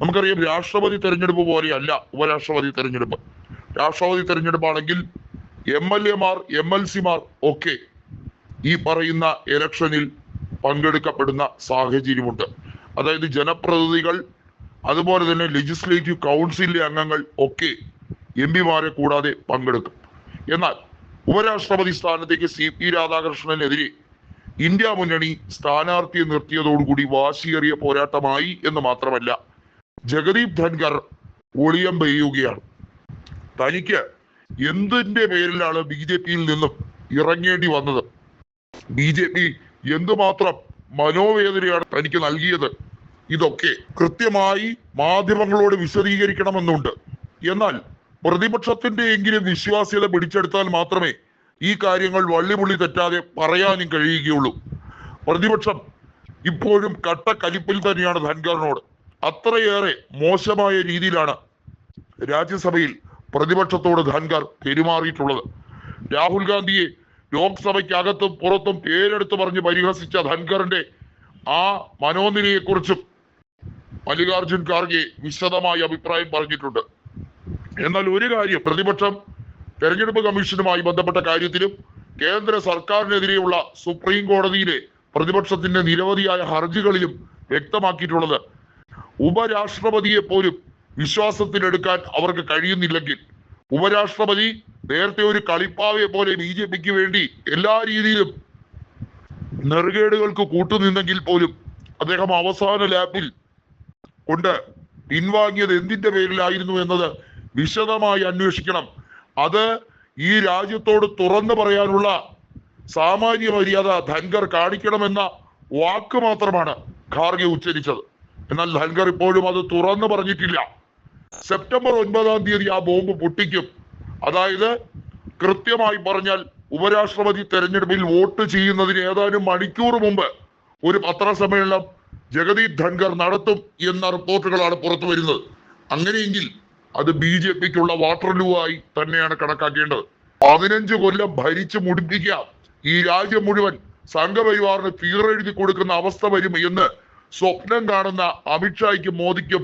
നമുക്കറിയാം രാഷ്ട്രപതി തെരഞ്ഞെടുപ്പ് പോലെയല്ല ഉപരാഷ്ട്രപതി തെരഞ്ഞെടുപ്പ്. രാഷ്ട്രപതി തെരഞ്ഞെടുപ്പാണെങ്കിൽ എം എൽ എമാർ എം എൽ സിമാർ ഒക്കെ ഈ പറയുന്ന ഇലക്ഷനിൽ പങ്കെടുക്കപ്പെടുന്ന സാഹചര്യമുണ്ട്. അതായത് ജനപ്രതിനിധികൾ അതുപോലെ തന്നെ ലെജിസ്ലേറ്റീവ് കൗൺസിലിലെ അംഗങ്ങൾ ഒക്കെ എം പിമാരെ കൂടാതെ പങ്കെടുക്കും. എന്നാൽ ഉപരാഷ്ട്രപതി സ്ഥാനത്തേക്ക് സി പി രാധാകൃഷ്ണനെതിരെ ഇന്ത്യ മുന്നണി സ്ഥാനാർത്ഥിയെ നിർത്തിയതോടുകൂടി വാശിയേറിയ പോരാട്ടമായി എന്ന് മാത്രമല്ല ജഗദീപ് ധൻഖർ ഒളിയം പെയ്യുകയാണ്. തനിക്ക് എന്തിന്റെ പേരിലാണ് ബി ജെ പിയിൽ നിന്നും ഇറങ്ങേണ്ടി വന്നത്? ബി ജെ പി എന്തുമാത്രം മനോവേദനയാണ് തനിക്ക് നൽകിയത്? ഇതൊക്കെ കൃത്യമായി മാധ്യമങ്ങളോട് വിശദീകരിക്കണമെന്നുണ്ട്. എന്നാൽ പ്രതിപക്ഷത്തിന്റെ എങ്കിലും വിശ്വാസ്യത പിടിച്ചെടുത്താൽ മാത്രമേ ഈ കാര്യങ്ങൾ വള്ളിപുള്ളി തെറ്റാതെ പറയാനും കഴിയുകയുള്ളൂ. പ്രതിപക്ഷം ഇപ്പോഴും കട്ടക്കലിപ്പിൽ തന്നെയാണ് ധൻഖറിനോട്. അത്രയേറെ മോശമായ രീതിയിലാണ് രാജ്യസഭയിൽ പ്രതിപക്ഷത്തോട് ധൻകർ പെരുമാറിയിട്ടുള്ളത്. രാഹുൽ ഗാന്ധിയെ ലോക്സഭയ്ക്കകത്തും പുറത്തും പേരെടുത്ത് പറഞ്ഞ് പരിഹസിച്ച ധൻഖറിന്റെ ആ മനോനിലയെക്കുറിച്ചും മല്ലികാർജുൻ ഖാർഗെ വിശദമായ അഭിപ്രായം പറഞ്ഞിട്ടുണ്ട്. എന്നാൽ ഒരു കാര്യം പ്രതിപക്ഷം തെരഞ്ഞെടുപ്പ് കമ്മീഷനുമായി ബന്ധപ്പെട്ട കാര്യത്തിലും കേന്ദ്ര സർക്കാരിനെതിരെയുള്ള സുപ്രീം കോടതിയിലെ പ്രതിപക്ഷത്തിന്റെ നിരവധിയായ ഹർജികളിലും വ്യക്തമാക്കിയിട്ടുള്ളത് ഉപരാഷ്ട്രപതിയെ പോലും വിശ്വാസത്തിലെടുക്കാൻ അവർക്ക് കഴിയുന്നില്ലെങ്കിൽ ഉപരാഷ്ട്രപതി നേരത്തെ ഒരു കളിപ്പാവയെ പോലെ ബി ജെ പിക്ക് വേണ്ടി എല്ലാ രീതിയിലും നെറുകേടുകൾക്ക് കൂട്ടുനിന്നെങ്കിൽ പോലും അദ്ദേഹം അവസാന ലാപ്പിൽ കൊണ്ട് പിൻവാങ്ങിയത് എന്തിന്റെ പേരിലായിരുന്നു എന്നത് വിശദമായി അന്വേഷിക്കണം. അത് ഈ രാജ്യത്തോട് തുറന്നു പറയാനുള്ള സാമാന്യ മര്യാദ ധൻഖർ കാണിക്കണമെന്ന വാക്ക് മാത്രമാണ് ഖാർഗെ ഉച്ചരിച്ചത്. എന്നാൽ ഹൽഗർ ഇപ്പോഴും അത് തുറന്നു പറഞ്ഞിട്ടില്ല. സെപ്റ്റംബർ ഒൻപതാം തീയതി ആ ബോംബ് പൊട്ടിക്കും. അതായത് കൃത്യമായി പറഞ്ഞാൽ ഉപരാഷ്ട്രപതി തെരഞ്ഞെടുപ്പിൽ വോട്ട് ചെയ്യുന്നതിന് ഏതാനും മണിക്കൂർ മുമ്പ് ഒരു പത്രസമ്മേളനം ജഗദീപ് ധൻഖർ നടത്തും എന്ന റിപ്പോർട്ടുകളാണ് പുറത്തു വരുന്നത്. അങ്ങനെയെങ്കിൽ അത് ബി ജെ പിക്കുള്ള വാട്ടർലൂ ആയി തന്നെയാണ് കണക്കാക്കേണ്ടത്. പതിനഞ്ച് കൊല്ലം ഭരിച്ചു മുടിപ്പിക്കാം. ഈ രാജ്യം മുഴുവൻ സംഘപരിവാറിന് തീറെഴുതി കൊടുക്കുന്ന അവസ്ഥ വരും എന്ന് സ്വപ്നം കാണുന്ന അമിത്ഷായ്ക്കും മോദിക്കും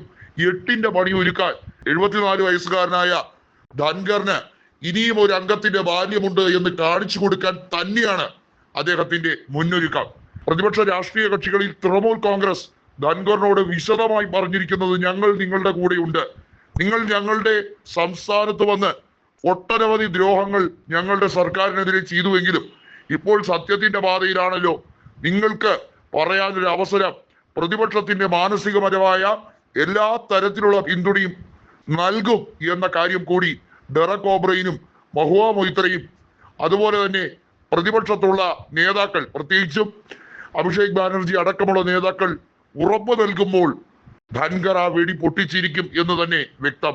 എട്ടിന്റെ പണി ഒരുക്കാൻ എഴുപത്തിനാല് വയസ്സുകാരനായ ധൻഖറിന് ഇനിയും ഒരു അംഗത്തിന്റെ ബാല്യമുണ്ട് എന്ന് കാണിച്ചു കൊടുക്കാൻ തന്നെയാണ് അദ്ദേഹത്തിന്റെ മുന്നൊരുക്കം. പ്രതിപക്ഷ രാഷ്ട്രീയ കക്ഷികളിൽ തൃണമൂൽ കോൺഗ്രസ് ധൻഖറിനോട് വിശദമായി പറഞ്ഞിരിക്കുന്നത് ഞങ്ങൾ നിങ്ങളുടെ കൂടെയുണ്ട്. നിങ്ങൾ ഞങ്ങളുടെ സംസ്ഥാനത്ത് വന്ന് ഒട്ടനവധി ദ്രോഹങ്ങൾ ഞങ്ങളുടെ സർക്കാരിനെതിരെ ചെയ്തുവെങ്കിലും ഇപ്പോൾ സത്യത്തിന്റെ പാതയിലാണല്ലോ. നിങ്ങൾക്ക് പറയാനൊരു അവസരം പ്രതിപക്ഷത്തിന്റെ മാനസികപരമായ എല്ലാ തരത്തിലുള്ള പിന്തുണയും നൽകും എന്ന കാര്യം കൂടി ഡെറക് ഓബ്രയിനും മഹുവ മൊയ്ത്രയും അതുപോലെ തന്നെ പ്രതിപക്ഷത്തുള്ള നേതാക്കൾ പ്രത്യേകിച്ചും അഭിഷേക് ബാനർജി അടക്കമുള്ള നേതാക്കൾ ഉറപ്പ് നൽകുമ്പോൾ ധൻകറ വെടി പൊട്ടിച്ചിരിക്കും എന്ന് തന്നെ വ്യക്തം.